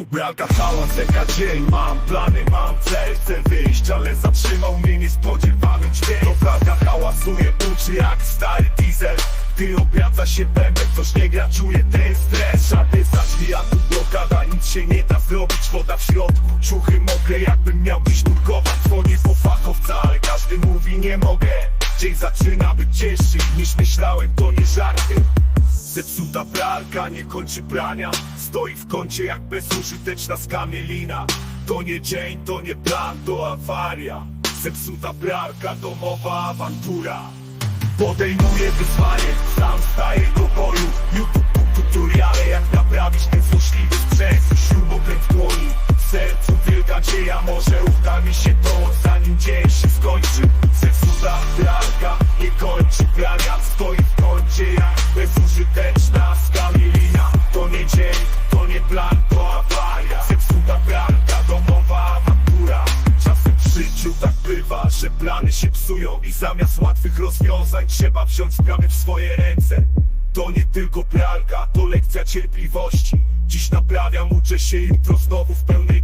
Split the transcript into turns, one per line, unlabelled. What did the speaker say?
Tu braka hałas, jaka dzień Mam. Plany, mam cel, chcę wyjść Ale zatrzymał mnie niespodziewany dźwięk. To braka hałasuje, uczy jak stary diesel. Gdy obraca się bębek, coś nie gra, czuję ten stres. Żadne za drzwi, a tu blokada, nic się nie da zrobić. Woda w środku, ciuchy mokre, jakbym miał dziś nurkować. Dzwonię po fachowca, ale każdy mówi nie mogę. Dzień zaczyna być cięższy niż myślałem, to nie żarty Zepsuta pralka nie kończy prania. Stoi w kącie jak bezużyteczna skamielina. To nie dzień, to nie plan, to awaria. Zepsuta pralka, domowa awantura. Podejmuję wyzwanie, sam staję do boju YouTube tutoriale jak naprawić ten złośliwy sprzęt. Śrubokręt w dłoni, w sercu wielka nadzieja Może uda mi się to zanim dzień plany się psują I zamiast łatwych rozwiązań trzeba wziąć sprawy w swoje ręce. To nie tylko pralka, to lekcja cierpliwości. Dziś naprawiam, uczę się jutro znowu w pełnej